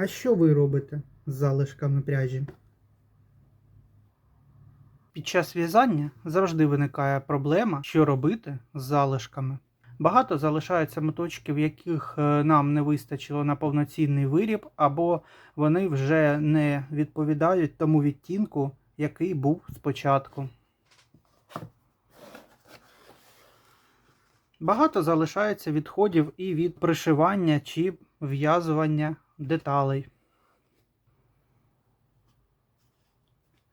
А що ви робите з залишками пряжі? Під час в'язання завжди виникає проблема, що робити з залишками. Багато залишається моточків, яких е, нам не вистачило на повноцінний виріб, або вони вже не відповідають тому відтінку, який був спочатку. Багато залишається відходів і від пришивання чи в'язування деталей.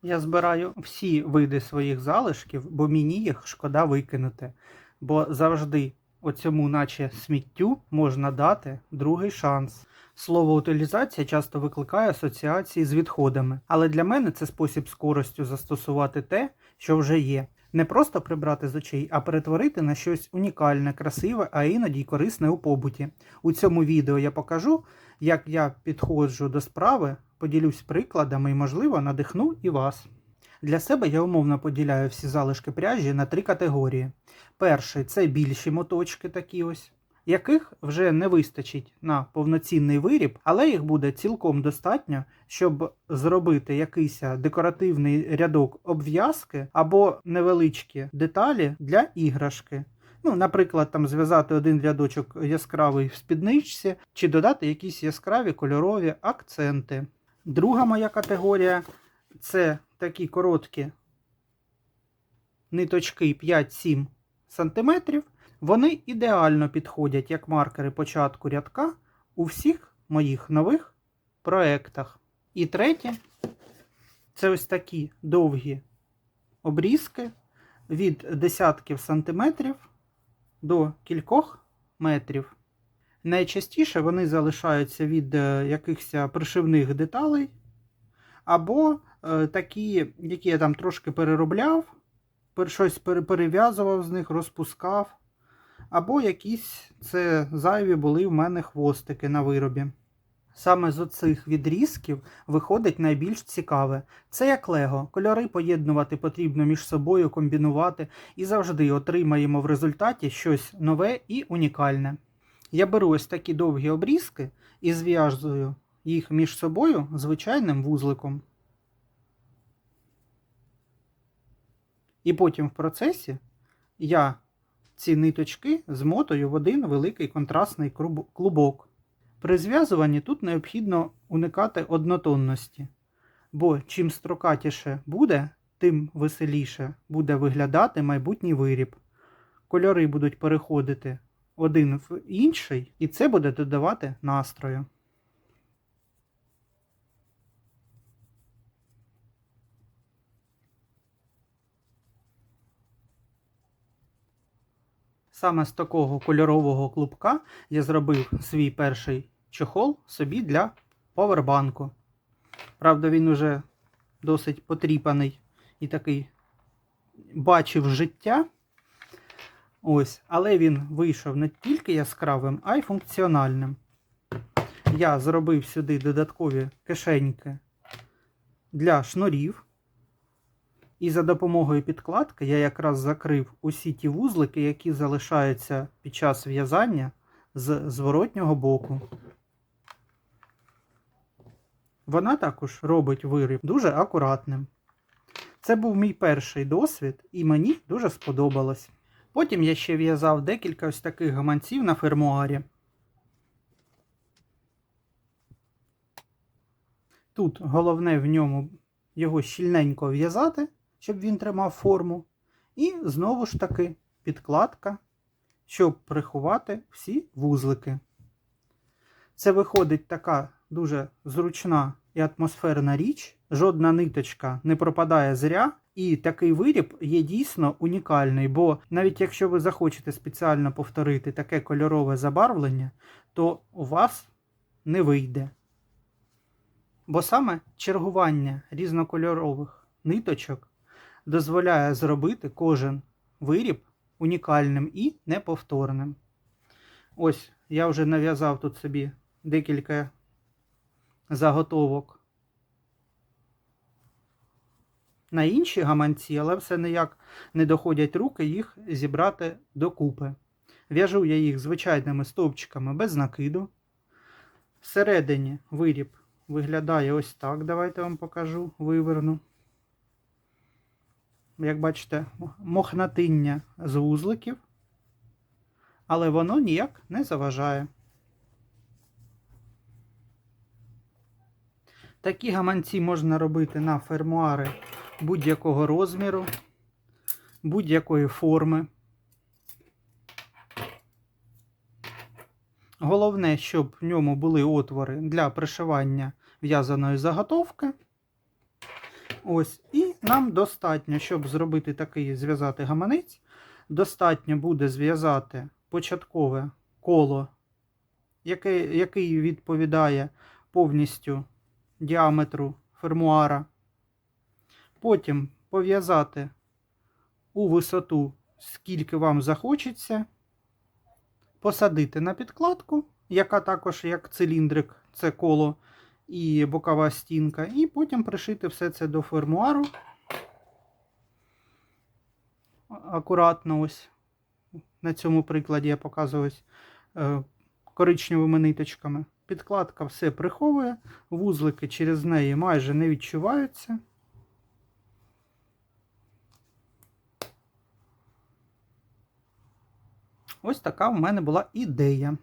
Я збираю всі види своїх залишків, бо мені їх шкода викинути. Бо завжди оцьому, наче сміттю, можна дати другий шанс. Слово утилізація часто викликає асоціації з відходами, але для мене це спосіб з користю застосувати те, що вже є. Не просто прибрати з очей, а перетворити на щось унікальне, красиве, а іноді й корисне у побуті. У цьому відео я покажу, як я підходжу до справи, поділюсь прикладами і, можливо, надихну і вас. Для себе я умовно поділяю всі залишки пряжі на три категорії. Перший це більші моточки, такі ось, яких вже не вистачить на повноцінний виріб, але їх буде цілком достатньо, щоб зробити якийсь декоративний рядок обв'язки або невеличкі деталі для іграшки. Ну, наприклад, там зв'язати один рядочок яскравий в спідничці, чи додати якісь яскраві кольорові акценти. Друга моя категорія це такі короткі ниточки 5-7 см. Вони ідеально підходять як маркери початку рядка у всіх моїх нових проєктах. І третє це ось такі довгі обрізки від десятків сантиметрів до кількох метрів. Найчастіше вони залишаються від е, якихось пришивних деталей, або е, такі, які я там трошки переробляв, щось перев'язував з них, розпускав, або якісь це зайві були в мене хвостики на виробі. Саме з оцих відрізків виходить найбільш цікаве. Це як лего. Кольори поєднувати потрібно між собою, комбінувати і завжди отримаємо в результаті щось нове і унікальне. Я беру ось такі довгі обрізки і зв'язую їх між собою звичайним вузликом. І потім в процесі я ці ниточки змотую в один великий контрастний клубок. При зв'язуванні тут необхідно уникати однотонності, бо чим строкатіше буде, тим веселіше буде виглядати майбутній виріб. Кольори будуть переходити один в інший, і це буде додавати настрою. Саме з такого кольорового клубка я зробив свій перший чохол собі для повербанку. Правда, він уже досить потріпаний і такий бачив життя. Ось, але він вийшов не тільки яскравим, а й функціональним. Я зробив сюди додаткові кишеньки для шнурів. І за допомогою підкладки я якраз закрив усі ті вузлики, які залишаються під час в'язання з зворотнього боку. Вона також робить виріб дуже акуратним. Це був мій перший досвід, і мені дуже сподобалось. Потім я ще в'язав декілька ось таких гаманців на фермуарі. Тут головне в ньому його щільненько в'язати, щоб він тримав форму. І знову ж таки підкладка, щоб приховати всі вузлики. Це виходить така дуже зручна і атмосферна річ. Жодна ниточка не пропадає зря. І такий виріб є дійсно унікальний, бо навіть якщо ви захочете спеціально повторити таке кольорове забарвлення, то у вас не вийде. Бо саме чергування різнокольорових ниточок дозволяє зробити кожен виріб унікальним і неповторним. Ось я вже нав'язав тут собі декілька заготовок на інші гаманці, але все ніяк не доходять руки їх зібрати докупи. В'яжу я їх звичайними стовпчиками без накиду. Всередині виріб виглядає ось так. Давайте вам покажу, виверну. Як бачите, мохнатиння з вузликів, але воно ніяк не заважає. Такі гаманці можна робити на фермуари будь-якого розміру, будь-якої форми. Головне, щоб в ньому були отвори для пришивання в'язаної заготовки. Ось, і нам достатньо, щоб зробити такий зв'язати гаманець, достатньо буде зв'язати початкове коло, яке, який відповідає повністю діаметру фермуара. Потім пов'язати у висоту, скільки вам захочеться, посадити на підкладку, яка також як циліндрик, це коло і бокова стінка, і потім пришити все це до фермуару. Акуратно ось на цьому прикладі я показую ось, е, коричневими ниточками. Підкладка все приховує, вузлики через неї майже не відчуваються. Ось така в мене була ідея.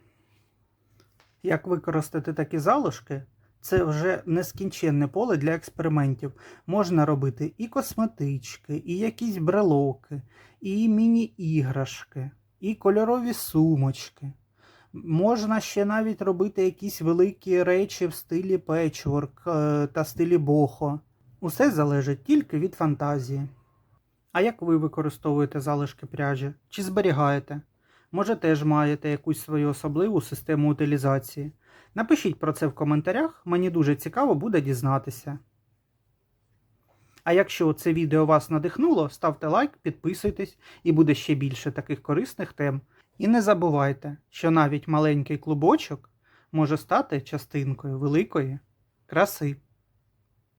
Як використати такі залишки, це вже нескінченне поле для експериментів. Можна робити і косметички, і якісь брелоки, і міні-іграшки, і кольорові сумочки. Можна ще навіть робити якісь великі речі в стилі печворк е, та стилі бохо. Усе залежить тільки від фантазії. А як ви використовуєте залишки пряжі? Чи зберігаєте? Може, теж маєте якусь свою особливу систему утилізації? Напишіть про це в коментарях, мені дуже цікаво буде дізнатися. А якщо це відео вас надихнуло, ставте лайк, підписуйтесь і буде ще більше таких корисних тем. І не забувайте, що навіть маленький клубочок може стати частинкою великої краси.